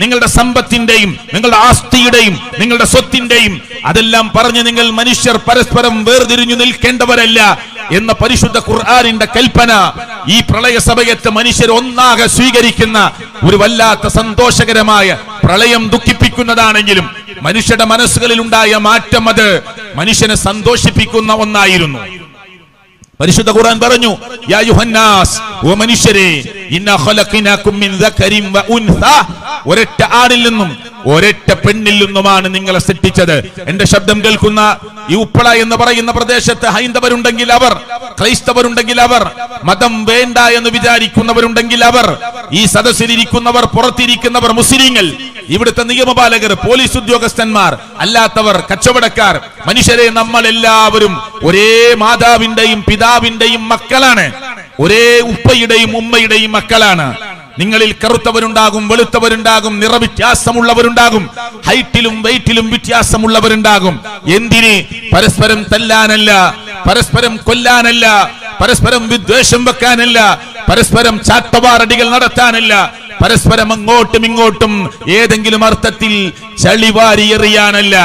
നിങ്ങളുടെ സമ്പത്തിന്റെയും നിങ്ങളുടെ ആസ്തിയുടെയും നിങ്ങളുടെ സ്വത്തിന്റെയും അതെല്ലാം പറഞ്ഞ് നിങ്ങൾ മനുഷ്യർ പരസ്പരം വേർതിരിഞ്ഞു നിൽക്കേണ്ടവരല്ല എന്ന പരിശുദ്ധ ഖുർആാനിന്റെ കൽപ്പന ഈ പ്രളയ സമയത്ത് മനുഷ്യർ ഒന്നാകെ സ്വീകരിക്കുന്ന ഒരു വല്ലാത്ത സന്തോഷകരമായ പ്രളയം ദുഃഖിപ്പിക്കുന്നതാണെങ്കിലും മനുഷ്യരുടെ മനസ്സുകളിൽ ഉണ്ടായ മാറ്റം അത് മനുഷ്യനെ സന്തോഷിപ്പിക്കുന്ന ഒന്നായിരുന്നു. പരിശുദ്ധ ഖുർആൻ പറഞ്ഞു യാ യുഹന്നാസ് ഓ മനുഷ്യരെ ഇന്നാ ഖലഖനാകും മിൻ ദക്കരിൻ വ ഉൻസ. ഒരൊറ്റ ആണിൽ നിന്നും ഒരൊറ്റ പെണ്ണിൽ നിന്നുമാണ് നിങ്ങളെ സൃഷ്ടിച്ചത്. എന്റെ ശബ്ദം കേൾക്കുന്ന ഈ ഉപ്പള എന്ന് പറയുന്ന പ്രദേശത്ത് ഹൈന്ദവരുണ്ടെങ്കിൽ അവർ ക്രൈസ്തവരുണ്ടെങ്കിൽ അവർ മതം വേണ്ട എന്ന് വിചാരിക്കുന്നവരുണ്ടെങ്കിൽ അവർ ഈ സദസ്സിലിരിക്കുന്നവർ പുറത്തിരിക്കുന്നവർ മുസ്ലിങ്ങൾ ഇവിടുത്തെ നിയമപാലകർ പോലീസ് ഉദ്യോഗസ്ഥന്മാർ അല്ലാത്തവർ കച്ചവടക്കാർ മനുഷ്യരെ നമ്മൾ എല്ലാവരും ഒരേ മാതാവിന്റെയും പിതാവിന്റെയും മക്കളാണ്. ഒരേ ഉപ്പയുടെയും ഉമ്മയുടെയും മക്കളാണ്. നിങ്ങളിൽ കറുത്തവരുണ്ടാകും വെളുത്തവരുണ്ടാകും നിറവ്യത്യാസമുള്ളവരുണ്ടാകും ഹൈറ്റിലും വെയിറ്റിലും വ്യത്യാസമുള്ളവരുണ്ടാകും. എന്തിന്? പരസ്പരം തല്ലാനല്ല പരസ്പരം കൊല്ലാനല്ല പരസ്പരം വിദ്വേഷം വെക്കാനല്ല പരസ്പരം ചാട്ടവാറടികൾ നടത്താനല്ല പരസ്പരം അങ്ങോട്ടും ഇങ്ങോട്ടും ഏതെങ്കിലും അർത്ഥത്തിൽ ചളിവാരി എറിയാനല്ല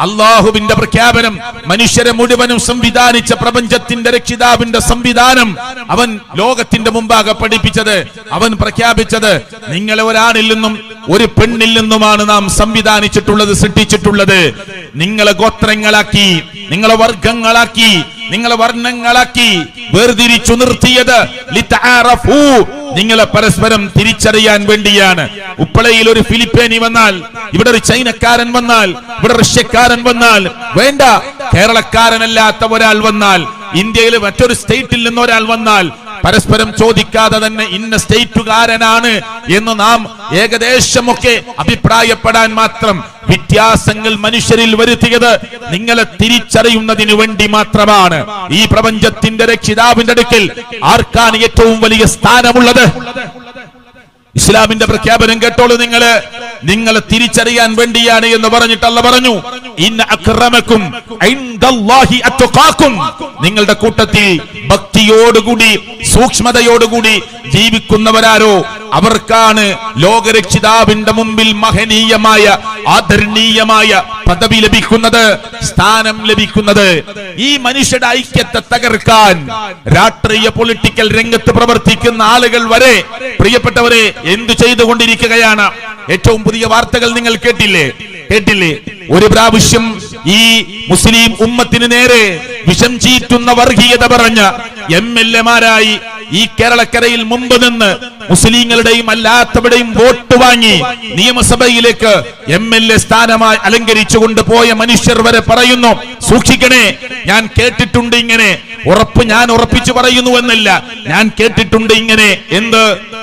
അള്ളാഹുവിന്റെ പ്രഖ്യാപനം മനുഷ്യരെ മുഴുവനും സംവിധാനിച്ച പ്രപഞ്ചത്തിന്റെ രക്ഷിതാവിന്റെ സംവിധാനം അവൻ ലോകത്തിന്റെ മുമ്പാകെ പഠിപ്പിച്ചത് അവൻ പ്രഖ്യാപിച്ചത് നിങ്ങളെ ഒരാണിൽ നിന്നും ഒരു പെണ്ണിൽ നിന്നുമാണ് നാം സംവിധാനിച്ചിട്ടുള്ളത് സൃഷ്ടിച്ചിട്ടുള്ളത് നിങ്ങളെ ഗോത്രങ്ങളാക്കി നിങ്ങളെ വർഗങ്ങളാക്കി നിങ്ങളെ വർണങ്ങളാക്കി വേർതിരിച്ചു നിർത്തിയത്. നിങ്ങളെ പരസ്പരം തിരിച്ചറിയാൻ വേണ്ടിയാണ്. ഉപ്പളയിൽ ഒരു ഫിലിപ്പേനി വന്നാൽ ഇവിടെ ഒരു ചൈനക്കാരൻ വന്നാൽ ഇവിടെ റഷ്യക്കാരൻ വന്നാൽ വേണ്ട കേരളക്കാരനല്ലാത്ത ഒരാൾ വന്നാൽ ഇന്ത്യയിൽ മറ്റൊരു സ്റ്റേറ്റിൽ നിന്ന് ഒരാൾ വന്നാൽ പരസ്പരം ചോദിക്കാതെ തന്നെ ഇന്ന സ്റ്റേറ്റുകാരനാണ് എന്ന് നാം ഏകദേശമൊക്കെ അഭിപ്രായപ്പെടാൻ മാത്രം വ്യത്യാസങ്ങൾ മനുഷ്യരിൽ വരുത്തിയത് നിങ്ങളെ തിരിച്ചറിയുന്നതിനു വേണ്ടി മാത്രമാണ്. ഈ പ്രപഞ്ചത്തിന്റെ രക്ഷിതാവിന്റെ അടുക്കൽ ആർക്കാണ് ഏറ്റവും വലിയ സ്ഥാനമുള്ളത്? ഇസ്ലാമിന്റെ പ്രഖ്യാപനം കേട്ടോളൂ നിങ്ങൾ. നിങ്ങളെ തിരിച്ചറിയാൻ വേണ്ടിയാണ് എന്ന് പറഞ്ഞിട്ടല്ല പറഞ്ഞു ഇന്ന അക്രമക്കും നിങ്ങളുടെ കൂട്ടത്തിൽ ഭക്തിയോടുകൂടി സൂക്ഷ്മതയോടുകൂടി ജീവിക്കുന്നവരാരോ അവർക്കാണ് ലോകരക്ഷിതാവിന്റെ മുമ്പിൽ മഹനീയമായ ആദരണീയമായ പദവി ലഭിക്കുന്നത് സ്ഥാനം ലഭിക്കുന്നത്. ഈ മനുഷ്യരുടെ ഐക്യത്തെ തകർക്കാൻ രാഷ്ട്രീയ പൊളിറ്റിക്കൽ രംഗത്ത് പ്രവർത്തിക്കുന്ന ആളുകൾ വരെ പ്രിയപ്പെട്ടവരെ എന്തു ചെയ്തുകൊണ്ടിരിക്കുകയാണ്? ഏറ്റവും പുതിയ വാർത്തകൾ നിങ്ങൾ കേട്ടില്ലേ? കേട്ടില്ലേ ഒരു പ്രാവശ്യം ഈ മുസ്ലിം ഉമ്മത്തിന് നേരെ വിഷം ചീറ്റുന്ന വർഗീയത പറഞ്ഞ എം എൽ എമാരായി ഈ കേരളക്കരയിൽ മുമ്പ് നിന്ന് മുസ്ലിങ്ങളുടെയും അല്ലാത്തവരുടെയും വോട്ട് വാങ്ങി നിയമസഭയിലേക്ക് എം എൽ എ സ്ഥാനമായി അലങ്കരിച്ചുകൊണ്ട് പോയ മനുഷ്യർ വരെ പറയുന്നു സൂക്ഷിക്കണേ ഞാൻ കേട്ടിട്ടുണ്ട് ഇങ്ങനെ ഉറപ്പ് ഞാൻ ഉറപ്പിച്ചു പറയുന്നു എന്നല്ല ഞാൻ കേട്ടിട്ടുണ്ട് ഇങ്ങനെ എന്ത്?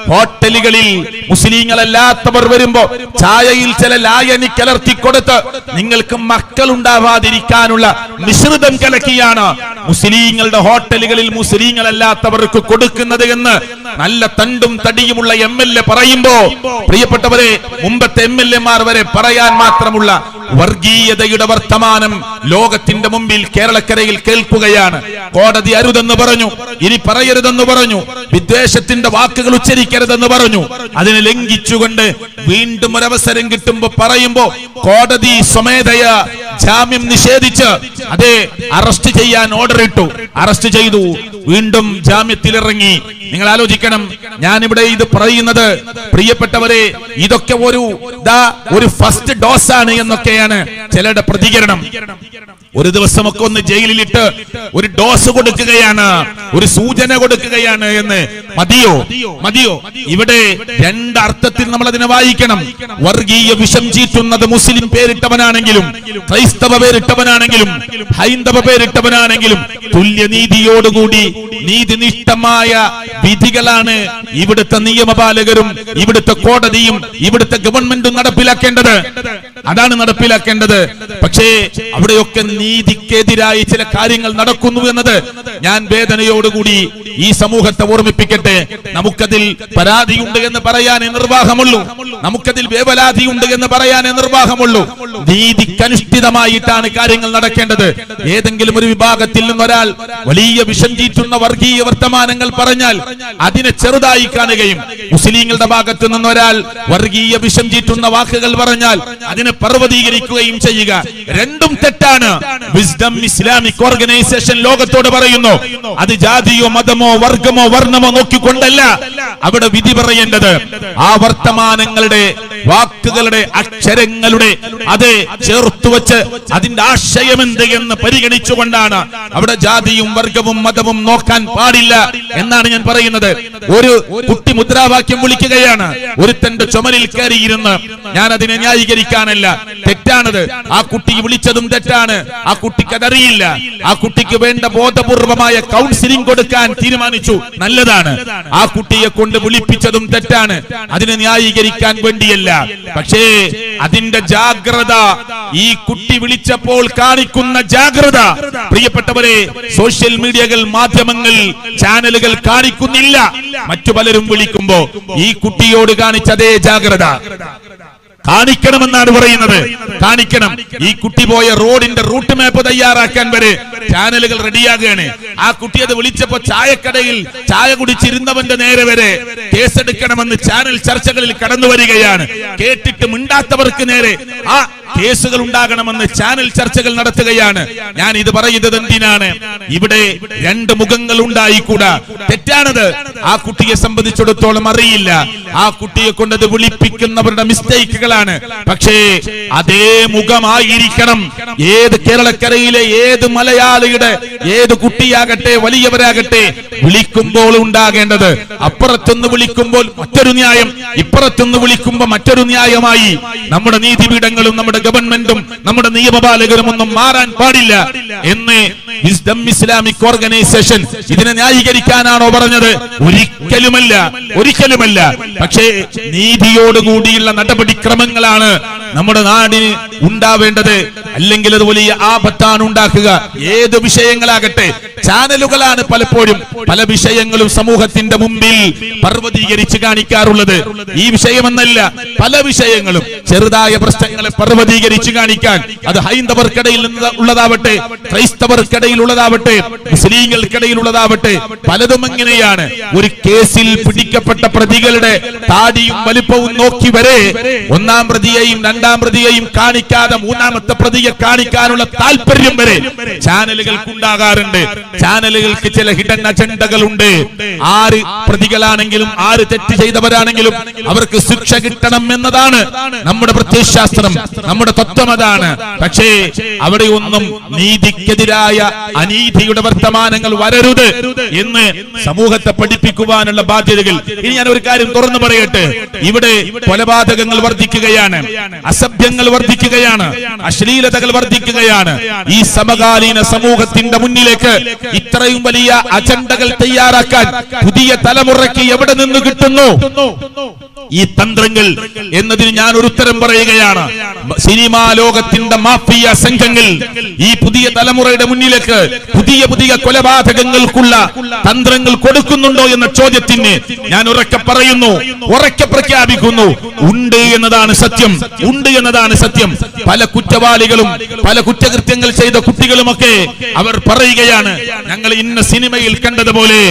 ഹോട്ടലുകളിൽ മുസ്ലിങ്ങളല്ലാത്തവർ വരുമ്പോ ചായയിൽ ചില ലായനി കലർത്തി കൊടുത്ത് നിങ്ങൾക്ക് മക്കൾ ഉണ്ടാവാതിരിക്കാനുള്ള മിശ്രിതം കലക്കിയാണ് മുസ്ലിങ്ങളുടെ ഹോട്ടലുകളിൽ മുസ്ലിങ്ങളല്ലാത്തവർക്ക് കൊടുക്കുന്നത് എന്ന് നല്ല തണ്ടും തടിയുമുള്ള എം എൽ എ പറയുമ്പോ പ്രിയപ്പെട്ടവരെ മുമ്പത്തെ എം എൽ എമാർ വരെ പറയാൻ മാത്രമുള്ള വർഗീയതയുടെ വർത്തമാനം ലോകത്തിന്റെ മുമ്പിൽ കേരളക്കരയിൽ കേൾക്കുകയാണ്. കോടതി അരുതെന്ന് പറഞ്ഞു ഇനി പറയരുതെന്ന് പറഞ്ഞു വിദ്വേഷത്തിന്റെ വാക്കുകൾ ഉച്ചരിക്കരുതെന്ന് പറഞ്ഞു. അതിനെ ലംഘിച്ചുകൊണ്ട് വീണ്ടും ഒരവസരം കിട്ടുമ്പോ പറയുമ്പോ കോടതി സ്വമേധയ ജാമ്യം നിഷേധിച്ച് അതെ അറസ്റ്റ് ചെയ്യാൻ ഓർഡർ ഇട്ടു. അറസ്റ്റ് ചെയ്തു. വീണ്ടും ജാമ്യത്തിലിറങ്ങി. നിങ്ങൾ ആലോചിക്കണം. ഞാനിവിടെ ഇത് പറയുന്നത് പ്രിയപ്പെട്ടവരെ ഇതൊക്കെ ഒരു ഒരു ഫസ്റ്റ് ആണ് എന്നൊക്കെയാണ് ചിലരുടെ പ്രതികരണം. ഒരു ദിവസമൊക്കെ ഒന്ന് ജയിലിലിട്ട് ഒരു ഡോസ് കൊടുക്കുകയാണ് ഒരു സൂചന കൊടുക്കുകയാണ് എന്ന്. മതിയോ? മതിയോ? ഇവിടെ രണ്ട് അർത്ഥത്തിൽ നമ്മൾ അതിനെ വായിക്കണം. വർഗീയ വിഷം ചീറ്റുന്നത് മുസ്ലിം പേരിട്ടവനാണെങ്കിലും ക്രൈസ്തവ പേരിട്ടവനാണെങ്കിലും ഹൈന്ദവ പേരിട്ടവനാണെങ്കിലും തുല്യനീതിയോടുകൂടി നീതിനിഷ്ഠമായ വിധികളാണ് ഇവിടുത്തെ നിയമപാലകരും ഇവിടുത്തെ കോടതിയും ഇവിടുത്തെ ഗവൺമെന്റും നടപ്പിലാക്കേണ്ടത്. അതാണ് നടപ്പിലാക്കേണ്ടത്. പക്ഷേ അവിടെയൊക്കെ നീതിക്കെതിരായി ചില കാര്യങ്ങൾ നടക്കുന്നു എന്നത് ഞാൻ വേദനയോടുകൂടി ഈ സമൂഹത്തെ ഓർമ്മിപ്പിക്കട്ടെ. നമുക്കതിൽ പരാതിയുണ്ട് എന്ന് പറയാനേ നിർവാഹമുള്ളൂ. നമുക്കതിൽ വേവലാതിയുണ്ട് എന്ന് പറയാനേ നിർവാഹമുള്ളൂ. നീതിക്കനുഷ്ഠിതമായിട്ടാണ് കാര്യങ്ങൾ നടക്കേണ്ടത്. ഏതെങ്കിലും ഒരു വിഭാഗത്തിൽ നിന്നൊരാൾ വലിയ വിഷം ചീറ്റുന്ന വർഗീയ വർത്തമാനങ്ങൾ പറഞ്ഞാൽ അതിനെ ചെറുതായി കാണുകയും മുസ്ലിങ്ങളുടെ ഭാഗത്ത് നിന്നൊരാൾ വർഗീയ വിഷം ചീറ്റുന്ന വാക്കുകൾ പറഞ്ഞാൽ അതിനെ പർവതീകരിക്കുകയും ചെയ്യുക. രണ്ടും തെറ്റാണ്. വിസ്ഡം ഇസ്ലാമിക് ഓർഗനൈസേഷൻ ലോകത്തോട് പറയുന്നു അത് ജാതിയോ മതമോ വർഗമോ വർണമോ നോക്കിക്കൊണ്ടല്ല. അവിടെ വിധി പറയേണ്ടത് ആ വർത്തമാനങ്ങളുടെ വാക്കുകളുടെ അക്ഷരങ്ങളുടെ അത് ചേർത്തു വെച്ച് അതിന്റെ ആശയം എന്ത് എന്ന് പരിഗണിച്ചുകൊണ്ടാണ്. അവിടെ ജാതിയും വർഗവും മതവും നോക്കാൻ പാടില്ല എന്നാണ് ഞാൻ പറയുന്നത്. ഒരു കുട്ടി മുദ്രാവാക്യം വിളിക്കുകയാണ്. ഒരുത്തന്റെ ചുമലിൽ കയറിയിരുന്ന് ഞാൻ അതിനെ ന്യായീകരിക്കാനല്ല. തെറ്റാണത്. ആ കുട്ടി വിളിച്ചതും തെറ്റാണ്. ആ കുട്ടിക്ക് അതറിയില്ല. ആ കുട്ടിക്ക് വേണ്ട ബോധപൂർവമായ കൗൺസിലിംഗ് കൊടുക്കാൻ തീരുമാനിച്ചു. നല്ലതാണ്. ആ കുട്ടിയെ കൊണ്ട് വിളിപ്പിച്ചതും തെറ്റാണ്. അതിനെ ന്യായീകരിക്കാൻ വേണ്ടിയല്ല. പക്ഷേ അതിന്റെ ജാഗ്രത ഈ കുട്ടി വിളിച്ചപ്പോൾ കാണിക്കുന്ന ജാഗ്രത. പ്രിയപ്പെട്ടവരെ സോഷ്യൽ മീഡിയകൾ മാധ്യമങ്ങൾ ചാനലുകൾ കാണിക്കുന്നില്ല. മറ്റു പലരും വിളിക്കുമ്പോ ഈ കുട്ടിയോട് കാണിച്ച അതേ ജാഗ്രത. കാണിക്കണമെന്നാണ് പറയുന്നത്. കാണിക്കണം. ഈ കുട്ടി പോയ റോഡിന്റെ റൂട്ട് മാപ്പ് തയ്യാറാക്കാൻ വരെ ചാനലുകൾ റെഡിയാകുകയാണ് ആ കുട്ടി അത് വിളിച്ചപ്പോ ചായക്കടയിൽ ചായ കുടിച്ചിരുന്നവന്റെ നേരെ വരെ കേസെടുക്കണമെന്ന് ചാനൽ ചർച്ചകളിൽ കടന്നു വരികയാണ്. കേട്ടിട്ട് മിണ്ടാത്തവർക്ക് നേരെ ആ കേസുകൾ ഉണ്ടാകണമെന്ന് ചാനൽ ചർച്ചകൾ നടത്തുകയാണ്. ഞാൻ ഇത് പറയുന്നത് എന്തിനാണ്? ഇവിടെ രണ്ട് മുഖങ്ങൾ ഉണ്ടായിക്കൂടാ. തെറ്റാണത്. ആ കുട്ടിയെ സംബന്ധിച്ചിടത്തോളം അറിയില്ല. ആ കുട്ടിയെ കൊണ്ടത് വിളിപ്പിക്കുന്നവരുടെ മിസ്റ്റേക്കുകളാണ്. പക്ഷേ അതേ മുഖമായിരിക്കണം. ഏത് കേരളക്കരയിലെ ഏത് മലയാളിയുടെ ഏത് കുട്ടിയാകട്ടെ വലിയവരാകട്ടെ വിളിക്കുമ്പോൾ ഉണ്ടാകേണ്ടത് അപ്പുറത്തുനിന്ന് വിളിക്കുമ്പോൾ മറ്റൊരു ന്യായം ഇപ്പുറത്തുനിന്ന് വിളിക്കുമ്പോൾ മറ്റൊരു ന്യായമായി നമ്മുടെ നീതിപീഠങ്ങളും നമ്മുടെ ഗവൺമെന്റും നമ്മുടെ നിയമപാലകരും ഒന്നും മാറാൻ പാടില്ല എന്ന് വിസ്ഡം ഇസ്ലാമിക് ഓർഗനൈസേഷൻ ഇതിനെ ന്യായീകരിക്കാനാണോ പറഞ്ഞത്? ഒരിക്കലുമല്ല ഒരിക്കലുമല്ല. പക്ഷേ നീതിയോടുകൂടിയുള്ള നടപടിക്രമങ്ങളാണ് നമ്മുടെ നാടിന് ഉണ്ടാവേണ്ടത് അല്ലെങ്കിൽ അത് വലിയ ആപത്താണ് ഉണ്ടാക്കുക. ഏത് വിഷയങ്ങളാകട്ടെ ചാനലുകളാണ് പലപ്പോഴും പല വിഷയങ്ങളും സമൂഹത്തിന്റെ മുമ്പിൽ പർവതീകരിച്ച് കാണിക്കാറുള്ളത്. ഈ വിഷയമെന്നല്ല പല വിഷയങ്ങളും ചെറുതായ പ്രശ്നങ്ങളെ പർവതീകരിച്ച് കാണിക്കാൻ. അത് ഹൈന്ദവർക്കിടയിൽ ഉള്ളതാവട്ടെ ക്രൈസ്തവർക്കിടയിൽ ഉള്ളതാവട്ടെ മുസ്ലിങ്ങൾക്കിടയിൽ ഉള്ളതാവട്ടെ പലതും എങ്ങനെയാണ് ഒരു കേസിൽ പിടിക്കപ്പെട്ട പ്രതികളുടെ താടിയും വലിപ്പവും നോക്കി വരെ ഒന്നാം പ്രതിയെയും രണ്ടാം പ്രതിയെയും കാണിക്കാതെ മൂന്നാമത്തെ പ്രതിയെ കാണിക്കാനുള്ള താല്പര്യം വരെ ചാനലുകൾക്ക് ഉണ്ടാകാറുണ്ട് ചാനലുകൾക്ക് ചില ഹിഡൻ അജണ്ടകളുണ്ട്. ആര് പ്രതികളാണെങ്കിലും ആര് തെറ്റ് ചെയ്തവരാണെങ്കിലും അവർക്ക് ശിക്ഷ കിട്ടണം എന്നതാണ് നമ്മുടെ പ്രത്യയശാസ്ത്രം. നമ്മുടെ തത്വം അതാണ്. പക്ഷേ അവിടെ ഒന്നും നീതിക്കെതിരായ അനീതിയുടെ വർത്തമാനങ്ങൾ വരരുത് എന്ന് സമൂഹത്തെ പഠിപ്പിക്കുവാനുള്ള ബാധ്യതകൾ. ഇനി ഞാൻ ഒരു കാര്യം തുറന്നു പറയട്ടെ. ഇവിടെ കൊലപാതകങ്ങൾ വർദ്ധിക്കുകയാണ്. അസഭ്യങ്ങൾ വർദ്ധിക്കുകയാണ് അശ്ലീലതകൾ വർദ്ധിക്കുകയാണ്. ഈ സമകാലീന സമൂഹത്തിന്റെ മുന്നിലേക്ക് ഇത്രയും വലിയ അജണ്ടകൾ തയ്യാറാക്കാൻ പുതിയ തലമുറയ്ക്ക് എവിടെ നിന്ന് കിട്ടുന്നു? ഈ തന്ത്രങ്ങൾ എന്നതിന് ഞാൻ ഒരു ഉത്തരം പറയുകയാണ്. സിനിമാ ലോകത്തിന്റെ മാഫിയ സംഘങ്ങൾ ഈ പുതിയ തലമുറയുടെ മുന്നിലേക്ക് പുതിയ പുതിയ കൊലപാതകങ്ങൾക്കുള്ള തന്ത്രങ്ങൾ കൊടുക്കുന്നുണ്ടോ എന്ന ചോദ്യത്തിന് ഞാൻ ഉറക്കെ പറയുന്നു ഉറക്കെ പ്രഖ്യാപിക്കുന്നു. ഉണ്ട് എന്നതാണ് സത്യം ഉണ്ട് എന്നതാണ് സത്യം. പല കുറ്റവാളികളും പല കുറ്റകൃത്യങ്ങൾ ചെയ്ത കുട്ടികളുമൊക്കെ അവർ പറയുകയാണ് ഞങ്ങൾ ഇന്ന സിനിമയിൽ കണ്ടതുപോലെ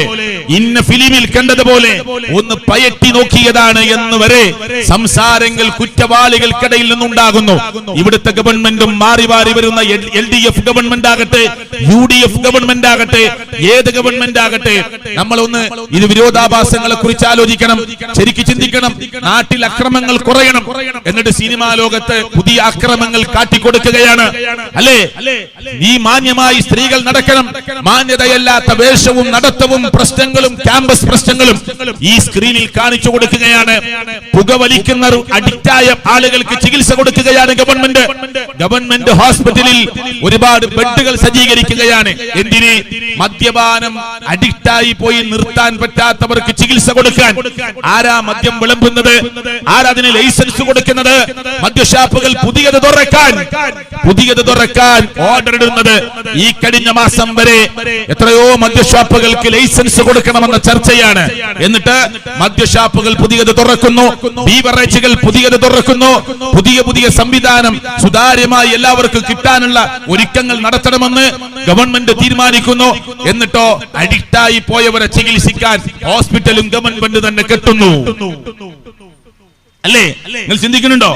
ഇന്ന ഫിലിമിൽ കണ്ടതുപോലെ ഒന്ന് പയറ്റി നോക്കിയതാണ് എന്ന് വരെ സംസാരങ്ങൾ കുറ്റവാളികൾക്കിടയിൽ നിന്നുണ്ടാകുന്നു. ഇവിടുത്തെ ഗവൺമെന്റും മാറി മാറി വരുന്ന എൽ ഡി എഫ് ഗവൺമെന്റ് ആകട്ടെ യു ഡി എഫ് ഗവൺമെന്റ് ആകട്ടെ ഏത് ഗവൺമെന്റ് ആകട്ടെ നമ്മളൊന്ന് ഇത് വിരോധാഭാസങ്ങളെ കുറിച്ച് ആലോചിക്കണം ശരിക്ക് ചിന്തിക്കണം നാട്ടിൽ അക്രമങ്ങൾ കുറയണം എന്നിട്ട് സിനിമാ ലോകത്ത് പുതിയ അക്രമങ്ങൾ കാട്ടി കാട്ടിക്കൊടുക്കുകയാണ്. അല്ലേ? ഈ മാന്യമായി സ്ത്രീകൾ നടക്കണം മാന്യതയല്ലാത്ത വേഷവും നടത്തവും പ്രശ്നങ്ങളും ക്യാമ്പസ് പ്രശ്നങ്ങളും ഈ സ്ക്രീനിൽ കാണിച്ചു കൊടുക്കുകയാണ്. പുകവലിക്കുന്ന അഡിക്റ്റായ ആളുകൾക്ക് ചികിത്സ കൊടുക്കുകയാണ് ഗവൺമെന്റ്. ഗവൺമെന്റ് ഹോസ്പിറ്റലിൽ ഒരുപാട് ബെഡുകൾ സജ്ജീകരിക്കുകയാണ്. എന്തിന്? മദ്യപാനം അഡിക്റ്റായി പോയി നിർത്താൻ പറ്റാത്തവർക്ക് ചികിത്സ കൊടുക്കാൻ. ആരാ മദ്യം വിളമ്പുന്നത്? ആരാ അതിന് ലൈസൻസ് കൊടുക്കുന്നത്? മദ്യഷാപ്പുകൾ പുതിയത് തുറക്കാൻ. പുതിയത് തുറക്കാൻ ഓർഡർ ഇടുന്നത് ഈ കഴിഞ്ഞ മാസം വരെ എത്രയോ മദ്യഷാപ്പുകൾക്ക് ലൈസൻസ് കൊടുക്കണമെന്ന ചർച്ചയാണ്. എന്നിട്ട് മദ്യഷാപ്പുകൾ പുതിയത് തുറക്കുന്നു. ബീവറേജുകൾ പുതിയത് തുറക്കുന്നു. പുതിയ പുതിയ സംവിധാനം സുതാര്യമായി എല്ലാവർക്കും കിട്ടാനുള്ള ഒരുക്കങ്ങൾ നടത്തണമെന്ന് ഗവൺമെന്റ് തീരുമാനിക്കുന്നു. എന്നിട്ടോ അഡിക്റ്റായി പോയവരെ ചികിത്സിക്കാൻ ഹോസ്പിറ്റലും ഗവൺമെന്റ് തന്നെ കെട്ടുന്നു. അല്ലേ? നിങ്ങൾ ചിന്തിക്കുന്നുണ്ടോ?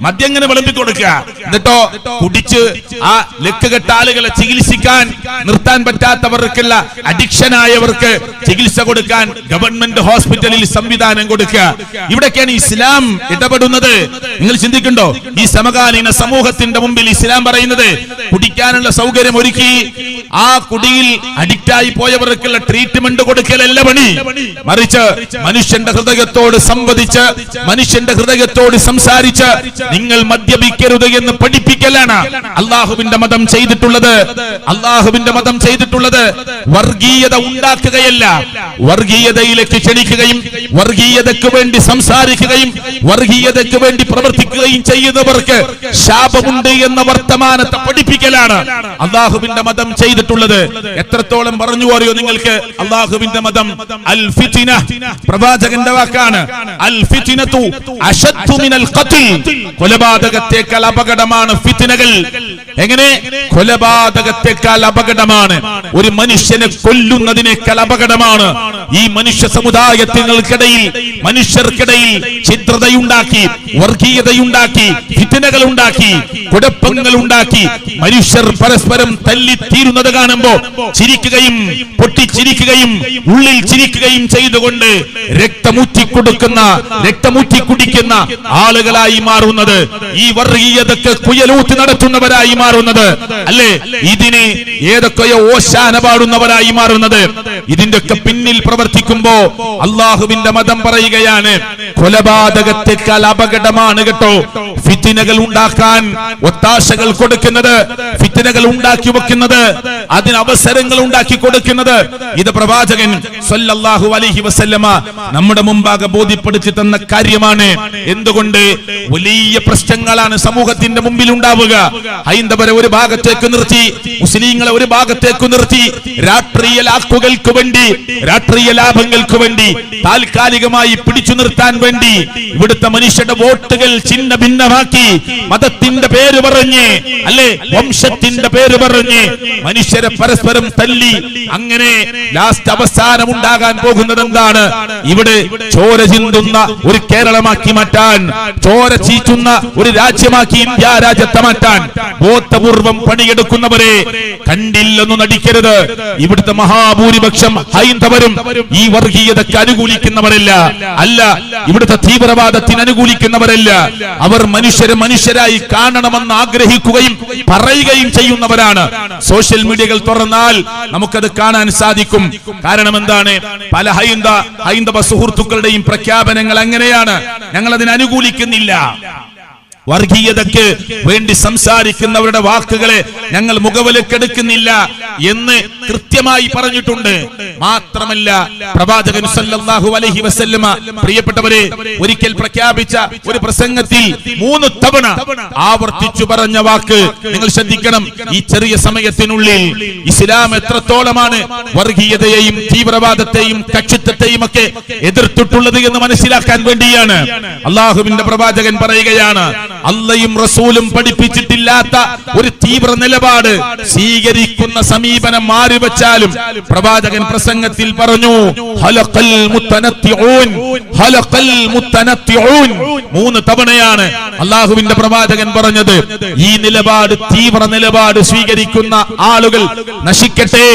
മദ്യം എങ്ങനെ വിളമ്പി കൊടുക്കുക. എന്നിട്ടോ കുടിച്ച് ആ ലക്കുകെട്ട ആളുകളെ ചികിത്സിക്കാൻ നിർത്താൻ പറ്റാത്തവർക്കുള്ള അഡിക്ഷനായവർക്ക് ചികിത്സ കൊടുക്കാൻ ഗവൺമെന്റ് ഹോസ്പിറ്റലിൽ സംവിധാനം കൊടുക്കുക. ഇവിടൊക്കെയാണ് ഇസ്ലാം ഇടപെടുന്നത്. നിങ്ങൾ ചിന്തിക്കുന്നുണ്ടോ? ഈ സമകാലീന സമൂഹത്തിന്റെ മുമ്പിൽ ഇസ്ലാം പറയുന്നത് കുടിക്കാനുള്ള സൗകര്യം ഒരുക്കി ആ കുടിയിൽ അഡിക്റ്റായി പോയവർക്കുള്ള ട്രീറ്റ്മെന്റ് കൊടുക്കലല്ല പണി. മറിച്ച് മനുഷ്യന്റെ ഹൃദയത്തോട് സംവദിച്ച് മനുഷ്യന്റെ ഹൃദയത്തോട് സംസാരിച്ച് നിങ്ങൾ മദ്യപിക്കരുത് എന്ന് പഠിപ്പിക്കലാണ് അള്ളാഹുവിന്റെ മതം ചെയ്തിട്ടുള്ളത്. അള്ളാഹുവിന്റെ മതം ചെയ്തിട്ടുള്ളത് വർഗീയത ഉണ്ടാക്കുകയല്ല. വർഗീയതയിലേക്ക് ക്ഷണിക്കുകയും വർഗീയതയ്ക്ക് വേണ്ടി സംസാരിക്കുകയും വർഗീയതയ്ക്ക് വേണ്ടി പ്രവർത്തിക്കുകയും ചെയ്യുന്നവർക്ക് ശാപമുണ്ട് എന്ന വർത്തമാനത്തെ പഠിപ്പിക്കലാണ്. അള്ളാഹുവിന്റെ മതം ചെയ്തിട്ടുള്ളത് എത്രത്തോളം പറഞ്ഞു അറിയോ നിങ്ങൾക്ക്? അള്ളാഹുവിന്റെ മതം അൽ ഫിത്തിന പ്രവാചകന്റെ വാക്കാണ്. അൽ ഫിത്തിനത്തു അശദ്ദു മിനൽ ഖത്ൽ കൊലപാതകത്തേക്കാൾ അപകടമാണ് ഫിത്തിനകൾ. എങ്ങനെ? കൊലപാതകത്തെക്കാൾ അപകടമാണ്. ഒരു മനുഷ്യനെ കൊല്ലുന്നതിനേക്കാൾ അപകടമാണ്. ഈ മനുഷ്യ സമുദായത്തിനൾക്കിടയിൽ മനുഷ്യർക്കിടയിൽ ചിത്രതയുണ്ടാക്കി വർഗീയതയുണ്ടാക്കി ഫിറ്റനകൾ ഉണ്ടാക്കി കുഴപ്പങ്ങൾ ഉണ്ടാക്കി മനുഷ്യർ പരസ്പരം തല്ലിത്തീരുന്നത് കാണുമ്പോ ചിരിക്കുകയും പൊട്ടിച്ചിരിക്കുകയും ഉള്ളിൽ ചിരിക്കുകയും ചെയ്തുകൊണ്ട് രക്തമൂറ്റി കൊടുക്കുന്ന രക്തമൂറ്റി കുടിക്കുന്ന ആളുകളായി മാറുന്നത് ഈ വർഗീയതക്ക് കുയലൂത്ത് നടത്തുന്നവരായി മാറുന്നത്. അല്ലേ? ഇതിന് ഏതൊക്കെയോ ഓശാന പാടുന്നവരായി മാറുന്നത്. ഇതിന്റെ ഒക്കെ പിന്നിൽ പ്രവർത്തിക്കുമ്പോ അള്ളാഹുവിന്റെ മതം പറയുകയാണ്. കൊലപാതകത്തെക്കാൾ അപകടമാണ് കേട്ടോ. ഫിത്തിനകൾ ഉണ്ടാക്കാൻ ഒത്താശകൾ കൊടുക്കുന്നത് ഫിത്തിനകൾ ഉണ്ടാക്കി വെക്കുന്നത് അതിന് അവസരങ്ങൾ ഉണ്ടാക്കി കൊടുക്കുന്നത്. ഇത് പ്രവാചകൻ സല്ലല്ലാഹു അലൈഹി വസല്ലമ നമ്മുടെ മുമ്പാകെ ബോധ്യപ്പെടുത്തി തന്ന കാര്യമാണ്. എന്തുകൊണ്ട്? വലിയ പ്രശ്നങ്ങളാണ് സമൂഹത്തിന്റെ മുമ്പിൽ ഉണ്ടാവുക. ഹൈന്ദവരെ ഒരു ഭാഗത്തേക്ക് നിർത്തി മുസ്ലിങ്ങളെ ഒരു ഭാഗത്തേക്ക് നിർത്തി രാഷ്ട്രീയ വേണ്ടി രാഷ്ട്രീയ ലാഭങ്ങൾക്ക് വേണ്ടി താൽക്കാലികമായി പിടിച്ചു നിർത്താൻ വേണ്ടി ഇവിടുത്തെ മനുഷ്യരുടെ വോട്ടുകൾ ചിന്ന ഭിന്നമാക്കി മതത്തിന്റെ പേര് പറഞ്ഞ് അല്ലെ? വംശത്തിന്റെ പേര് പറഞ്ഞ് മനുഷ്യരെ പരസ്പരം തല്ലി അങ്ങനെ ലാസ്റ്റ് അവസാനം ഉണ്ടാകാൻ പോകുന്നത് എന്താണ്? ഇവിടെ ചോര ചിന്തുന്ന ഒരു കേരളമാക്കി മാറ്റാൻ ചോര ചീറ്റുന്ന ഒരു രാജ്യമാക്കി ഇന്ത്യ രാജ്യത്തെ മാറ്റാൻ ബോധപൂർവം പണിയെടുക്കുന്നവരെ കണ്ടില്ലെന്ന് നടിക്കരുത്. ഇവിടുത്തെ മഹാഭൂരിപക്ഷം ഹൈന്ദവരും ഈ വർഗീയതയ്ക്ക് അനുകൂലിക്കുന്നവരല്ല. അല്ല ഇവിടുത്തെ തീവ്രവാദത്തിന് അനുകൂലിക്കുന്നവരല്ല. അവർ മനുഷ്യരെ മനുഷ്യരായി കാണണമെന്ന് ആഗ്രഹിക്കുകയും പറയുകയും ചെയ്യുന്നവരാണ്. സോഷ്യൽ മീഡിയകൾ തുറന്നാൽ നമുക്കത് കാണാൻ സാധിക്കും. കാരണം എന്താണ്? പല ഹൈന്ദ ഹൈന്ദവ സുഹൃത്തുക്കളുടെയും പ്രഖ്യാപനങ്ങൾ അങ്ങനെയാണ് ഞങ്ങൾ അതിനെ അനുകൂലിക്കുന്നില്ല വർഗീയതയ്ക്ക് വേണ്ടി സംസാരിക്കുന്നവരുടെ വാക്കുകളെ ഞങ്ങൾ മുഖവിലക്കെടുക്കുന്നില്ല എന്ന് കൃത്യമായി പറഞ്ഞിട്ടുണ്ട്. മാത്രമല്ല പ്രവാചകൻ സല്ലല്ലാഹു അലൈഹി വസല്ലമ പ്രിയപ്പെട്ടവരെ ഒരിക്കൽ പ്രഖ്യാപിച്ച ഒരു പ്രസംഗത്തിൽ മൂന്ന് തവണ ആവർത്തിച്ചു പറഞ്ഞ വാക്ക് നിങ്ങൾ ശ്രദ്ധിക്കണം. ഈ ചെറിയ സമയത്തിനുള്ളിൽ ഇസ്ലാം എത്രത്തോളമാണ് വർഗീയതയെയും തീവ്രവാദത്തെയും കക്ഷിത്വത്തെയും ഒക്കെ എതിർത്തിട്ടുള്ളത് എന്ന് മനസ്സിലാക്കാൻ വേണ്ടിയാണ്. അള്ളാഹുവിന്റെ പ്രവാചകൻ പറയുകയാണ് അള്ളയും റസൂലും പഠിപ്പിച്ചിട്ടില്ലാത്ത ഒരു തീവ്ര നിലപാട് സ്വീകരിക്കുന്ന സമീപനം മാറി വെച്ചാലും പ്രവാചകൻ പ്രസംഗത്തിൽ പറഞ്ഞു ഹലഖൽ മുത്തനത്തിഊൻ ഹലഖൽ മുത്തനത്തിഊൻ മൂന്ന് തവണയാണ് അള്ളാഹുവിന്റെ പ്രവാചകൻ പറഞ്ഞത്. ഈ നിലപാട് തീവ്ര നിലപാട് സ്വീകരിക്കുന്ന ആളുകൾ നശിക്കട്ടെ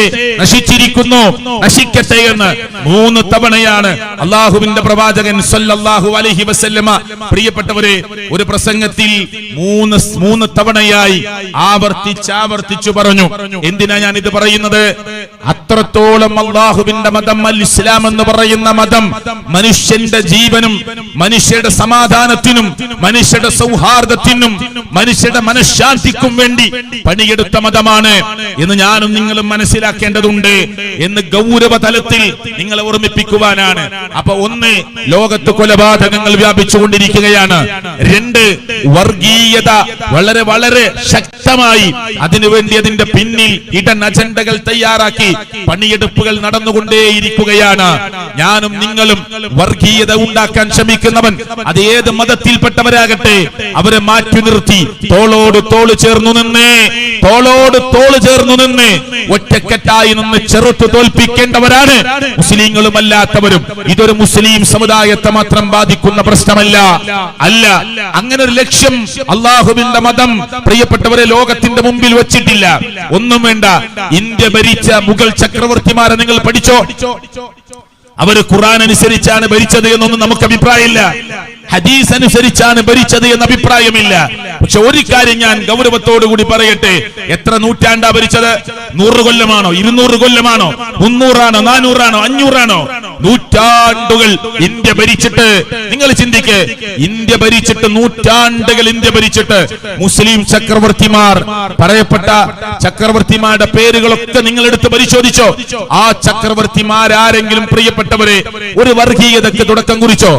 നശിച്ചിരിക്കുന്നു നശിക്കട്ടെ എന്ന് മൂന്ന് തവണയാണ് അള്ളാഹുവിന്റെ പ്രവാചകൻ സല്ലല്ലാഹു അലൈഹി വസല്ലമ പ്രിയപ്പെട്ടവരെ ഒരു പ്രസംഗത്തിൽ മൂന്ന് മൂന്ന് തവണയായി ആവർത്തിച്ചാവർത്തിച്ചു പറഞ്ഞു. എന്തിനാ ഞാൻ ഇത് പറയുന്നത്? അത്രത്തോളം അള്ളാഹുവിന്റെ മതം അൽ ഇസ്ലാം എന്ന് പറയുന്ന മതം മനുഷ്യന്റെ ജീവനും മനുഷ്യരുടെ സമാധാനത്തിനും മനുഷ്യരുടെ സൗഹാർദ്ദത്തിനും മനുഷ്യരുടെ മനഃശാന്തിക്കും വേണ്ടി പണിയെടുത്ത മതമാണ് എന്ന് ഞാനും നിങ്ങളും മനസ്സിലാക്കേണ്ടതുണ്ട് എന്ന് ഗൗരവ തലത്തിൽ നിങ്ങളെ ഓർമ്മിപ്പിക്കുവാനാണ്. അപ്പൊ ഒന്ന് ലോകത്ത് കൊലപാതകങ്ങൾ വ്യാപിച്ചുകൊണ്ടിരിക്കുകയാണ്. രണ്ട് വർഗീയത വളരെ വളരെ ശക്തമായി അതിനുവേണ്ടി അതിന്റെ പിന്നിൽ ഇടൻ അജണ്ടകൾ തയ്യാറാക്കി പണിയെടുപ്പുകൾ നടന്നുകൊണ്ടേയിരിക്കുകയാണ്. ഞാനും നിങ്ങളും വർഗീയത ഉണ്ടാക്കാൻ ശ്രമിക്കുന്നവൻ. അത് ഏത് മതത്തിൽപ്പെട്ടവരാകട്ടെ അവരെ മാറ്റി നിർത്തി. തോളോട് തോൾ ചേർന്നു നിന്ന് തോളോട് തോൾ ചേർന്നു നിന്ന്. ഒറ്റക്കെട്ടായി നിന്ന് ചെറുത്തു തോൽപ്പിക്കേണ്ടവരാണ്. മുസ്ലിങ്ങളും അല്ലാത്തവരും ഇതൊരു മുസ്ലിം സമുദായത്തെ മാത്രം ബാധിക്കുന്ന പ്രശ്നമല്ല. അല്ല അങ്ങനെ ഒരു ലക്ഷ്യം അള്ളാഹുവിന്റെ മതം പ്രിയപ്പെട്ടവരെ ലോകത്തിന്റെ മുമ്പിൽ വെച്ചിട്ടില്ല. ഒന്നും വേണ്ട. ഇന്ത്യ ഭരിച്ച മുഗൾ ചക്രവർത്തിമാരെ നിങ്ങൾ പഠിച്ചോ? അവർ ഖുറാൻ അനുസരിച്ചാണ് ഭരിച്ചത് എന്നൊന്നും നമുക്ക് അഭിപ്രായമില്ല. ഹദീസ് അനുസരിച്ചാണ് ഭരിച്ചത് എന്ന അഭിപ്രായമില്ല. പക്ഷെ ഒരു കാര്യം ഞാൻ ഗൗരവത്തോടു കൂടി പറയട്ടെ. എത്ര നൂറ്റാണ്ടാ ഭരിച്ചത്? നൂറ് കൊല്ലമാണോ? ഇരുന്നൂറ് കൊല്ലമാണോ? മുന്നൂറാണോ? നാനൂറാണോ? അഞ്ഞൂറാണോ? നൂറ്റാണ്ടുകൾ ഇന്ത്യ ഭരിച്ചിട്ട്. നിങ്ങൾ ചിന്തിക്ക്. ഇന്ത്യ ഭരിച്ചിട്ട് നൂറ്റാണ്ടുകൾ ഇന്ത്യ ഭരിച്ചിട്ട് മുസ്ലിം ചക്രവർത്തിമാർ പറയപ്പെട്ട ചക്രവർത്തിമാരുടെ പേരുകളൊക്കെ നിങ്ങൾ എടുത്ത് പരിശോധിച്ചോ? ആ ചക്രവർത്തിമാരാരെങ്കിലും പ്രിയപ്പെട്ടവരെ ഒരു വർഗീയതയ്ക്ക് തുടക്കം കുറിച്ചോ?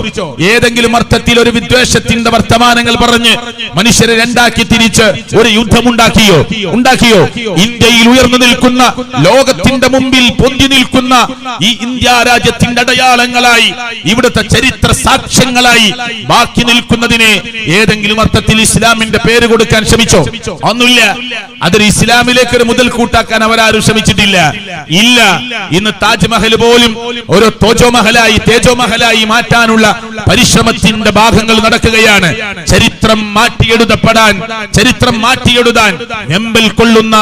ഏതെങ്കിലും അർത്ഥത്തിൽ ഒരു വിദ്വേഷത്തിന്റെ വർത്തമാനങ്ങൾ പറഞ്ഞ് മനുഷ്യരെ രണ്ടാക്കി തിരിച്ച് ഒരു യുദ്ധമുണ്ടാക്കിയോ? ഉണ്ടാക്കിയോ? ഇന്ത്യയിൽ ഉയർന്നു നിൽക്കുന്ന ലോകത്തിന്റെ മുമ്പിൽ പൊന്തി നിൽക്കുന്ന ഈ ഇന്ത്യ രാജ്യത്തിന്റെ അടയാളങ്ങളായി ഇവിടുത്തെ ചരിത്ര സാക്ഷ്യങ്ങളായി ബാക്കി നിൽക്കുന്നതിനെ ഏതെങ്കിലും അർത്ഥത്തിൽ ഇസ്ലാമിന്റെ പേര് കൊടുക്കാൻ ശ്രമിച്ചോ? ഒന്നുമില്ല. അതൊരു ഇസ്ലാമിലേക്ക് ഒരു മുതൽ കൂട്ടാക്കാൻ അവരാരും ശ്രമിച്ചിട്ടില്ല. ഇല്ല. ഇന്ന് താജ്മഹൽ പോലും ഒരു തോജോ മഹലായി തേജോ മഹലായി മാറ്റാനുള്ള പരിശ്രമത്തിന്റെ ഭാഗങ്ങൾ നടക്കുകയാണ്. ചരിത്രം മാറ്റിയെഴുതപ്പെടാൻ ചരിത്രം മാറ്റിയെഴുതാൻ എമ്പിൽ കൊള്ളുന്ന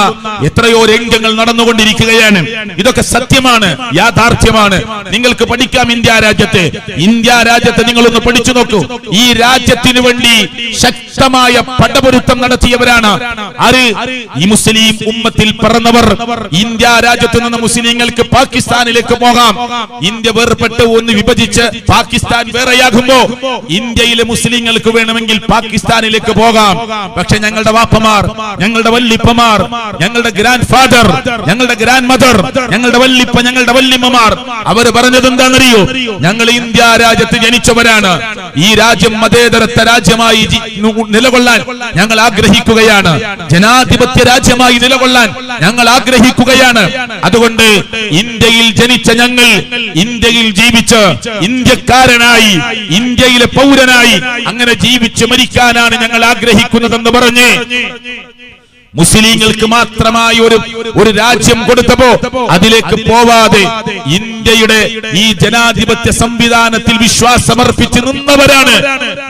എത്രയോ രംഗങ്ങൾ നടന്നുകൊണ്ടിരിക്കുകയാണ്. ഇതൊക്കെ സത്യമാണ് യാഥാർത്ഥ്യമാണ്. നിങ്ങൾക്ക് പഠിക്കാം ഇന്ത്യ രാജ്യത്തെ. ഇന്ത്യ രാജ്യത്തെ നിങ്ങളൊന്ന് പഠിച്ചു നോക്കൂ. ഈ രാജ്യത്തിന് വേണ്ടി ശക്തമായ പടപൊരുത്തം നടത്തിയവരാണ് ആര് ഈ മുസ്ലിം ഉമ്മത്തിൽ പറന്നവർ. ഇന്ത്യ രാജ്യത്ത് നിന്ന് മുസ്ലിങ്ങൾക്ക് പാകിസ്ഥാനിലേക്ക് പോകാം. ഇന്ത്യ വേർപെട്ട് ഒന്ന് വിഭജിച്ച് പാകിസ്ഥാൻ വേറെയാകുമ്പോ ഇന്ത്യയിലെ മുസ്ലിങ്ങൾക്ക് വേണമെങ്കിൽ പാകിസ്ഥാനിലേക്ക് പോകാം. പക്ഷെ ഞങ്ങളുടെ വാപ്പമാർ ഞങ്ങളുടെ വല്ലിപ്പമാർ ഞങ്ങളുടെ ഗ്രാൻഡ് ഫാദർ ഞങ്ങളുടെ ഗ്രാൻഡ് മദർ ഞങ്ങളുടെ വല്ലിപ്പ ഞങ്ങളുടെ വല്ലിമ്മമാർ അവർ പറഞ്ഞത് എന്താണെന്നറിയോ? ഞങ്ങൾ ഇന്ത്യ രാജ്യത്ത് ജനിച്ചവരാണ്. ഈ രാജ്യം മതേതരത്വ രാജ്യമായി നിലകൊള്ളാൻ ഞങ്ങൾ ആഗ്രഹിക്കുകയാണ്. ജനാധിപത്യ രാജ്യമായി നിലകൊള്ളാൻ ഞങ്ങൾ ആഗ്രഹിക്കുകയാണ്. അതുകൊണ്ട് ഇന്ത്യയിൽ ജനിച്ച ഞങ്ങൾ ഇന്ത്യയിൽ ജീവിച്ച് ഇന്ത്യക്കാരനായി ഇന്ത്യയിലെ പൗരനായി. അങ്ങനെ ജീവിച്ച് മരിക്കാനാണ് ഞങ്ങൾ ആഗ്രഹിക്കുന്നതെന്ന് പറഞ്ഞ് മുസ്ലിങ്ങൾക്ക് മാത്രമായി ഒരു ഒരു രാജ്യം കൊടുത്തപ്പോ അതിലേക്ക് പോവാതെ ഇന്ത്യയുടെ ഈ ജനാധിപത്യ സംവിധാനത്തിൽ വിശ്വാസമർപ്പിച്ച് നിന്നവരാണ്.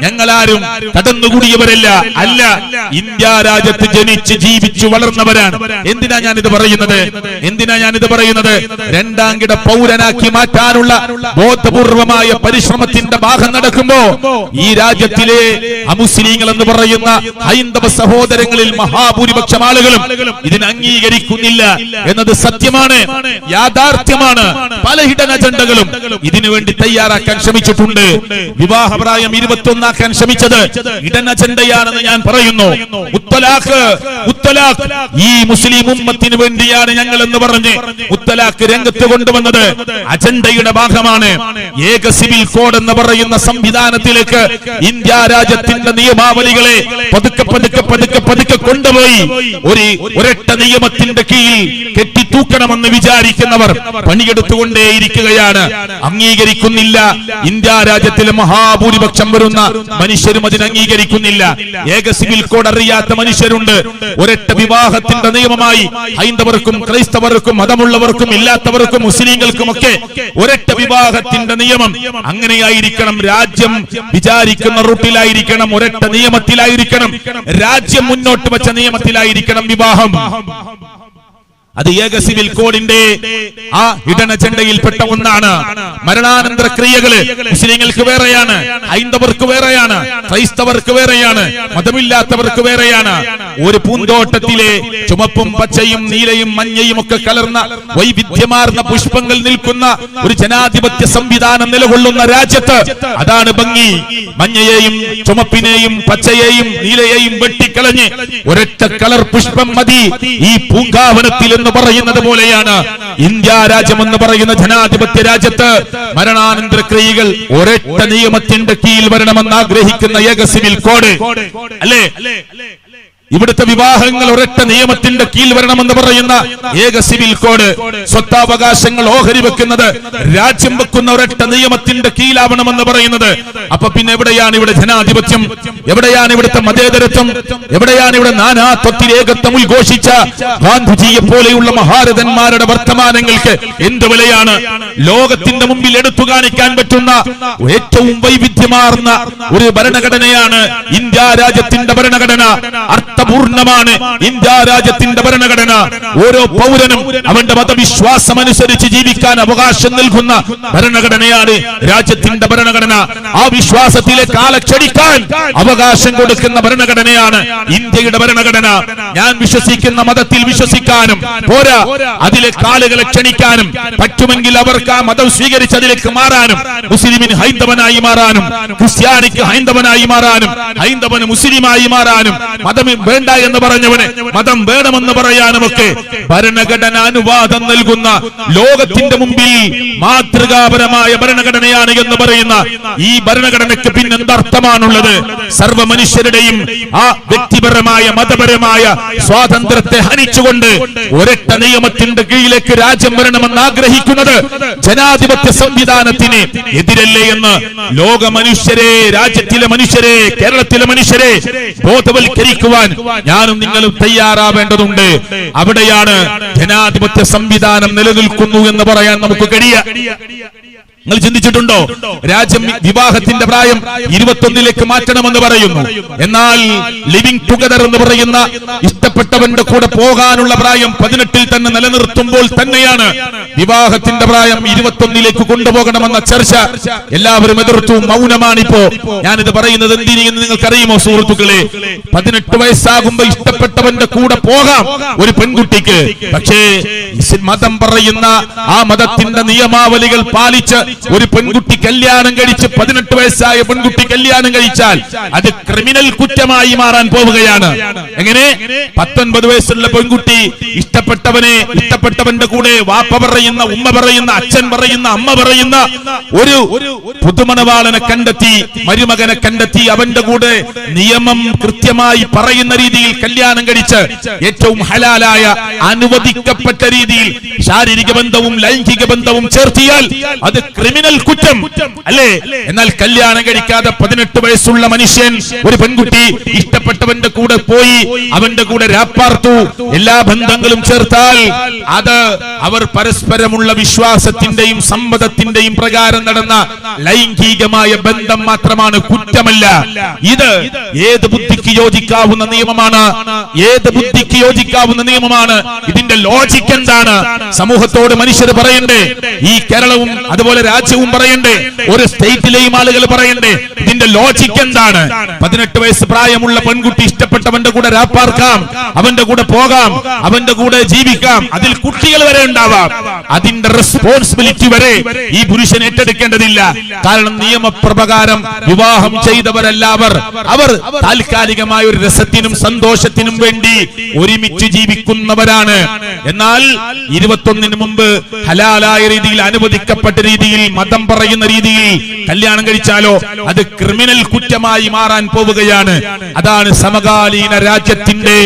ഞങ്ങളാരും കടന്നുകൂടിയവരല്ല. അല്ല ഇന്ത്യ രാജ്യത്ത് ജനിച്ച് ജീവിച്ചു വളർന്നവരാണ്. എന്തിനാ ഞാനിത് പറയുന്നത്? എന്തിനാ ഞാനിത് പറയുന്നത്? രണ്ടാം കിട പൗരനാക്കി മാറ്റാനുള്ള ബോധപൂർവമായ പരിശ്രമത്തിന്റെ ഭാഗം നടക്കുമ്പോ ഈ രാജ്യത്തിലെ അമുസ്ലിങ്ങൾ എന്ന് പറയുന്ന ഹൈന്ദവ സഹോദരങ്ങളിൽ മഹാഭൂരിപക്ഷം ആളുകളും ഇതിനെ അംഗീകരിക്കുന്നില്ല എന്നത് സത്യമാണ് യാഥാർത്ഥ്യമാണ്. പല ഹിഡൻ അജണ്ടകളും ഇതിനു വേണ്ടി തയ്യാറാക്കാൻ ശ്രമിച്ചിട്ടുണ്ട്. വിവാഹപ്രായം ഇരുപത്തൊന്നാക്കാൻ ശ്രമിച്ചത് ഹിഡൻ അജണ്ടയാണെന്ന് ഞാൻ പറയുന്നു. മുത്തലാഖ് മുത്തലാഖ് ഈ മുസ്ലിം ഉമ്മത്തിന് വേണ്ടിയാണ് ഞങ്ങൾ എന്ന് പറഞ്ഞ് മുത്തലാഖ് രംഗത്ത് കൊണ്ടുവന്നത്. അജണ്ടയുടെ ഭാഗമാണ്. ഏക സിവിൽ കോഡ് എന്ന് പറയുന്ന സംവിധാനത്തിലേക്ക് ഇന്ത്യ രാജ്യത്തിന്റെ നിയമാവലികളെ പതുക്കെ പതുക്കെ പതുക്കെ പതുക്കെ കൊണ്ടുപോയി. ഒരു ഒരൊറ്റ നിയമത്തിന്റെ കീഴിൽ കെട്ടിത്തൂക്കണമെന്ന് വിചാരിക്കുന്നവർ പണിയെടുത്തുകൊണ്ടേയിരിക്കുകയാണ്. അംഗീകരിക്കുന്നില്ല. ഇന്ത്യ രാജ്യത്തിലെ മഹാഭൂരിപക്ഷം വരുന്ന മനുഷ്യരും അതിന് അംഗീകരിക്കുന്നില്ല. ഏക സിവിൽ കോഡ് അറിയാത്ത മനുഷ്യരുണ്ട്. ഒരൊറ്റ വിവാഹത്തിന്റെ നിയമമായി ഹൈന്ദവർക്കും ക്രൈസ്തവർക്കും മതമുള്ളവർക്കും ഇല്ലാത്തവർക്കും മുസ്ലിങ്ങൾക്കും ഒക്കെ ഒരൊറ്റ വിവാഹത്തിന്റെ നിയമം. അങ്ങനെയായിരിക്കണം. രാജ്യം വിചാരിക്കുന്ന റൂട്ടിലായിരിക്കണം. ഒരൊറ്റ നിയമത്തിലായിരിക്കണം. രാജ്യം മുന്നോട്ട് വെച്ച നിയമത്തിലായിരിക്കണം. വിവാഹം. അത് ഏക സിവിൽ കോഡിന്റെ ആ ഇടന ചെണ്ടയിൽപ്പെട്ട ഒന്നാണ്. മരണാനന്തര ക്രിയകൾ മുസ്ലിങ്ങൾക്ക് വേറെയാണ് ഹൈന്ദവർക്ക് വേറെയാണ് ക്രൈസ്തവർക്ക് വേറെയാണ് മതമില്ലാത്തവർക്ക് വേറെയാണ്. ഒരു പൂന്തോട്ടത്തിലെ ചുമപ്പും പച്ചയും നീലയും മഞ്ഞയും ഒക്കെ കലർന്ന വൈവിധ്യമാർന്ന പുഷ്പങ്ങൾ നിൽക്കുന്ന ഒരു ജനാധിപത്യ സംവിധാനം നിലകൊള്ളുന്ന രാജ്യത്ത് അതാണ് ഭംഗി. മഞ്ഞയെയും ചുമപ്പിനെയും പച്ചയെയും നീലയെയും വെട്ടിക്കളഞ്ഞ് ഒരൊറ്റ കളർ പുഷ്പം മതി. ഈ പൂങ്കാവനത്തിൽ എന്ന് പറയുന്നത് പോലെയാണ്. ഇന്ത്യ രാജ്യം എന്ന് പറയുന്ന ജനാധിപത്യ രാജ്യത്ത് മരണാനന്തര ക്രിയകൾ ഒരൊറ്റ നിയമത്തിന്റെ കീഴിൽ വരണമെന്ന് ആഗ്രഹിക്കുന്ന ഏക സിവിൽ കോഡ്. അല്ലേ? ഇവിടുത്തെ വിവാഹങ്ങൾ ഒരൊറ്റ നിയമത്തിന്റെ കീഴിൽ വരണമെന്ന് പറയുന്ന ഏക സിവിൽ കോഡ്. സ്വത്താവകാശങ്ങൾ ഓഹരി വെക്കുന്നത് രാജ്യം വെക്കുന്ന ഒരൊറ്റ നിയമത്തിന്റെ കീഴിലാവണമെന്ന് പറയുന്നത്. അപ്പൊ പിന്നെ എവിടെയാണ് ഇവിടെ ജനാധിപത്യം? എവിടെയാണ് ഇവിടുത്തെ മതേതരത്വം? എവിടെയാണ് ഇവിടെ നാനാത്വത്തിൽ ഏകത്വം ഉദ്ഘോഷിച്ച ഗാന്ധിജിയെ പോലെയുള്ള മഹാരഥന്മാരുടെ വർത്തമാനങ്ങൾക്ക് എന്ത് വിലയാണ്? ലോകത്തിന്റെ മുമ്പിൽ എടുത്തു കാണിക്കാൻ പറ്റുന്ന ഏറ്റവും വൈവിധ്യമാർന്ന ഒരു ഭരണഘടനയാണ് ഇന്ത്യ രാജ്യത്തിന്റെ ഭരണഘടന. അർത്ഥപൂർണമാണ്. ഇന്ത്യ രാജ്യത്തിന്റെ ഭരണഘടന. ഓരോ പൗരനും അവന്റെ മതവിശ്വാസം അനുസരിച്ച് ജീവിക്കാൻ അവകാശം നൽകുന്ന ഭരണഘടനയാണ് രാജ്യത്തിന്റെ ഭരണഘടന. ആ വിശ്വാസത്തിലെ കാലക്ഷണിക്കാൻ അവകാശം കൊടുക്കുന്ന ഭരണഘടനയാണ് ഇന്ത്യയുടെ ഭരണഘടന. ഞാൻ വിശ്വസിക്കുന്ന മതത്തിൽ വിശ്വസിക്കാനും പോരാ. അതിലെ കാലുകളെ ക്ഷണിക്കാനും പറ്റുമെങ്കിൽ അവർക്ക് ആ മതം സ്വീകരിച്ച് അതിലേക്ക് മാറാനും മുസ്ലിമിന് ഹൈന്ദവനായി മാറാനും ക്രിസ്ത്യാനിക്ക് ഹൈന്ദവനായി മാറാനും ഹൈന്ദവന് മുസ്ലിമായി മാറാനും മതം വേണ്ട എന്ന് പറഞ്ഞവന് മതം വേണമെന്ന് പറയാനുമൊക്കെ ഭരണഘടന അനുവാദം നൽകുന്ന ലോകത്തിന്റെ മുമ്പിൽ മാതൃകാപരമായ ഭരണഘടനയാണ് എന്ന് പറയുന്ന ഈ ഭരണഘടനയ്ക്ക് പിന്നെന്തർത്ഥമാണുള്ളത് സർവ മനുഷ്യരുടെയും ആ വ്യക്തിപരമായ മതപരമായ സ്വാതന്ത്ര്യത്തെ ഹനിച്ചുകൊണ്ട് ഒരൊറ്റ നിയമത്തിന്റെ കീഴിലേക്ക് രാജ്യം വരണമെന്ന് ആഗ്രഹിക്കുന്നത് ജനാധിപത്യ സംവിധാനത്തിന് എതിരല്ലേ എന്ന് ലോക മനുഷ്യരെ രാജ്യത്തിലെ മനുഷ്യരെ കേരളത്തിലെ മനുഷ്യരെ ബോധവൽക്കരിക്കുവാൻ ഞാനും നിങ്ങളും തയ്യാറാവേണ്ടതുണ്ട്. അവിടെയാണ് ജനാധിപത്യ സംവിധാനം നിലനിൽക്കുന്നു എന്ന് പറയാൻ നമുക്ക് കഴിയ. നിങ്ങൾ ചിന്തിച്ചിട്ടുണ്ടോ? രാജ്യം വിവാഹത്തിന്റെ പ്രായം ഇരുപത്തൊന്നിലേക്ക് മാറ്റണമെന്ന് പറയുന്നു. എന്നാൽ ലിവിംഗ് ടുഗദർ എന്ന് പറയുന്ന ഇഷ്ടപ്പെട്ടവന്റെ കൂടെ പോകാനുള്ള പ്രായം പതിനെട്ടിൽ തന്നെ നിലനിർത്തുമ്പോൾ തന്നെയാണ്. വിവാഹത്തിന്റെ പ്രായം ഇരുപത്തൊന്നിലേക്ക് കൊണ്ടുപോകണമെന്ന ചർച്ച എല്ലാവരും എതിർത്തു. മൗനമാണിപ്പോ. ഞാനിത് പറയുന്നത് എന്തിനെന്ന് നിങ്ങൾക്കറിയുമോ സുഹൃത്തുക്കളെ? പതിനെട്ട് വയസ്സാകുമ്പോ ഇഷ്ടപ്പെട്ടവന്റെ കൂടെ പോകാം ഒരു പെൺകുട്ടിക്ക്. പക്ഷേ മതം പറയുന്ന ആ മതത്തിന്റെ നിയമാവലികൾ പാലിച്ച് ഒരു പെൺകുട്ടി കല്യാണം കഴിച്ച് പതിനെട്ട് വയസ്സായ പെൺകുട്ടി കല്യാണം കഴിച്ചാൽ അത് ക്രിമിനൽ കുറ്റമായി മാറാൻ പോവുകയാണ്. എങ്ങനെ? പത്തൊൻപത് വയസ്സുള്ള പെൺകുട്ടി ഇഷ്ടപ്പെട്ടവനെ ഇഷ്ടപ്പെട്ടവന്റെ കൂടെ വാപ്പ പറയുന്ന ഉമ്മ പറയുന്ന അച്ഛൻ പറയുന്ന അമ്മ പറയുന്ന ഒരു പുതുമണവാളനെ കണ്ടെത്തി മരുമകനെ കണ്ടെത്തി അവന്റെ കൂടെ നിയമം കൃത്യമായി പറയുന്ന രീതിയിൽ കല്യാണം കഴിച്ച് ഏറ്റവും ഹലാലായ അനുവദിക്കപ്പെട്ട രീതിയിൽ ശാരീരിക ബന്ധവും ലൈംഗിക ബന്ധവും ചേർത്തിയാൽ അത് ക്രിമിനൽ കുറ്റം അല്ലേ? എന്നാൽ കല്യാണം കഴിക്കാതെ പതിനെട്ട് വയസ്സുള്ള മനുഷ്യൻ ഒരു പെൺകുട്ടി ഇഷ്ടപ്പെട്ടവന്റെ കൂടെ പോയി അവന്റെ കൂടെ രാപ്പാർത്തു എല്ലാ ബന്ധങ്ങളും ചേർത്താൽ അത് അവർ പരസ്പരമുള്ള വിശ്വാസത്തിന്റെയും സമ്മതത്തിന്റെയും പ്രകാരം നടന്ന ലൈംഗികമായ ബന്ധം മാത്രമാണ് കുറ്റമല്ല. ഇത് ഏത് ബുദ്ധിക്ക് യോജിക്കാവുന്ന നിയമമാണ്? ഏത് ബുദ്ധിക്ക് യോജിക്കാവുന്ന നിയമമാണ്? ഇതിന്റെ ലോജിക് എന്താണ്? സമൂഹത്തോട് മനുഷ്യർ പറയണ്ടേ? ഈ കേരളവും അതുപോലെ രാജ്യവും പറയണ്ടേ? ഒരു സ്റ്റേറ്റിലെയും ആളുകൾ പറയണ്ടേ? ഇതിന്റെ ലോജിക് എന്താണ്? പതിനെട്ട് വയസ്സ് പ്രായമുള്ള പെൺകുട്ടി ഇഷ്ടപ്പെട്ടവന്റെ കൂടെ രാപ്പാർക്കാം അവന്റെ കൂടെ പോകാം. അവന്റെ കൂടെ ജീവിക്കാം. അതിൽ കുട്ടികൾ വരെ ഉണ്ടാവാം. അതിന്റെ റെസ്പോൺസിബിലിറ്റി വരെ ഈ പുരുഷൻ ഏറ്റെടുക്കേണ്ടതില്ല. കാരണം നിയമപ്രകാരം വിവാഹം ചെയ്തവരല്ല അവർ അവർ താൽക്കാലികമായ ഒരു രസത്തിനും സന്തോഷത്തിനും വേണ്ടി ഒരുമിച്ച് ജീവിക്കുന്നവരാണ്. എന്നാൽ ഇരുപത്തൊന്നിന് മുമ്പ് ഹലാലായ രീതിയിൽ അനുവദിക്കപ്പെട്ട രീതിയിൽ മതം പറയുന്ന രീതിയിൽ കല്യാണം കഴിച്ചാലോ അത് ക്രിമിനൽ കുറ്റമായി മാറാൻ പോവുകയാണ്. അതാണ് സമകാലീന രാജ്യത്തിന്റെ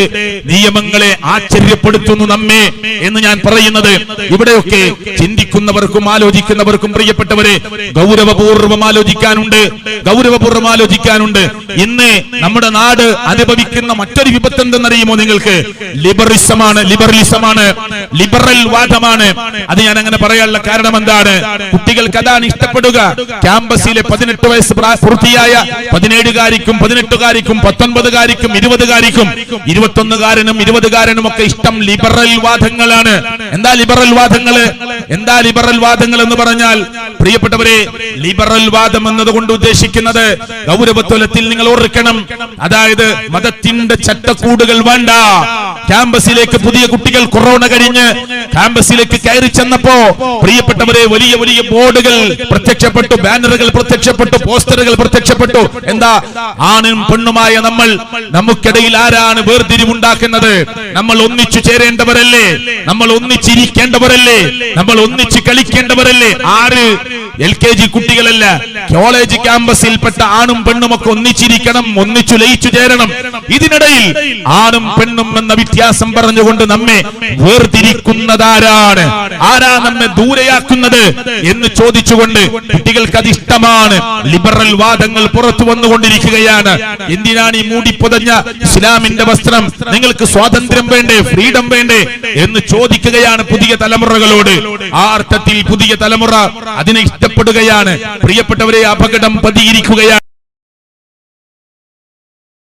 നിയമങ്ങളെ ആശ്ചര്യപ്പെടുത്തുന്നു നമ്മെ എന്ന് ഞാൻ പറയുന്നത്. ഇവിടെയൊക്കെ ചിന്തിക്കുന്നവർക്കും ആലോചിക്കുന്നവർക്കും പ്രിയപ്പെട്ടവരെ ഗൗരവപൂർവം ആലോചിക്കാനുണ്ട്. ഗൗരവപൂർവം ആലോചിക്കാനുണ്ട്. ഇന്ന് നമ്മുടെ നാട് അനുഭവിക്കുന്ന മറ്റൊരു വിപത്ത് എന്തെന്നറിയുമോ നിങ്ങൾക്ക്? ലിബറിസമാണ് ലിബറലിസമാണ് ലിബറൽ വാദമാണ്. അത് ഞാൻ അങ്ങനെ പറയാനുള്ള കാരണം എന്താണ് കുട്ടികൾക്ക് അതാണ് ഇഷ്ടപ്പെടുക. ക്യാമ്പസിലെ പതിനെട്ട് വയസ്സ് പൂർത്തിയായ പതിനേഴുകാരിക്കും പതിനെട്ടുകാരിക്കും പത്തൊൻപതുകാരിക്കും ഇരുപതുകാരിക്കും ഇരുപത്തൊന്നുകാരനും ഇരുപതുകാരനും ഒക്കെ ഇഷ്ടം ലിബറൽ വാദങ്ങളാണ്. എന്താ ലിബറൽ വാദങ്ങൾ? എന്താ ലിബറൽ വാദങ്ങൾ എന്ന് പറഞ്ഞാൽ പ്രിയപ്പെട്ടവരെ ലിബറൽ വാദം എന്നതുകൊണ്ട് ഉദ്ദേശിക്കുന്നത് ഗൗരവത്വലത്തിൽ നിങ്ങൾ ഓർക്കണം. അതായത് മതത്തിന്റെ ചട്ടക്കൂടുകൾ വേണ്ട. ക്യാമ്പസിലേക്ക് പുതിയ കുട്ടികൾ കൊറോണ കഴിഞ്ഞ് ക്യാമ്പസിലേക്ക് കയറി ചെന്നപ്പോ പ്രിയപ്പെട്ടവരെ വലിയ വലിയ ബോർഡുകൾ പ്രത്യക്ഷപ്പെട്ടു ബാനറുകൾ പ്രത്യക്ഷപ്പെട്ടു പോസ്റ്ററുകൾ പ്രത്യക്ഷപ്പെട്ടു. എന്താ? ആണും പെണ്ണുമായ നമ്മൾ നമുക്കിടയിൽ ആരാണ് വേർതിരിവുണ്ടാക്കുന്നത്? നമ്മൾ ഒന്നിച്ചു ചേരേണ്ടവരല്ലേ? നമ്മൾ ഒന്നിച്ചിരിക്കേണ്ടവരല്ലേ? നമ്മൾ ഒന്നിച്ച് കളിക്കേണ്ടവരല്ലേ? ആര്? എൽ കെ ജി കുട്ടികളല്ല. കോളേജ് ക്യാമ്പസിൽപ്പെട്ട ആണും പെണ്ണും ഒക്കെ ഒന്നിച്ചിരിക്കണം ഒന്നിച്ചു ലയിച്ചു ചേരണം. ഇതിനിടയിൽ ആണും പെണ്ണും എന്ന വ്യത്യാസം പറഞ്ഞുകൊണ്ട് നമ്മെ വേർതിരിക്കുന്നതാരാണ്? ആരാ നമ്മെ ദൂരെയാക്കുന്നത് എന്ന് ചോദിച്ചുകൊണ്ട് കുട്ടികൾക്ക് അതിഷ്ടമാണ് ലിബറൽ വാദങ്ങൾ പുറത്തു വന്നുകൊണ്ടിരിക്കുകയാണ്. എന്തിനാണ് ഈ മൂടിപ്പൊതഞ്ഞ ഇസ്ലാമിന്റെ വസ്ത്രം? നിങ്ങൾക്ക് സ്വാതന്ത്ര്യം വേണ്ടേ ഫ്രീഡം വേണ്ടേ എന്ന് ചോദിക്കുകയാണ് പുതിയ തലമുറകളോട്. ആ അർത്ഥത്തിൽ പുതിയ തലമുറ അതിനെ ഇഷ്ടപ്പെടുകയാണ്. പ്രിയപ്പെട്ടവരെ അപകടം പതിയിരിക്കുകയാണ്.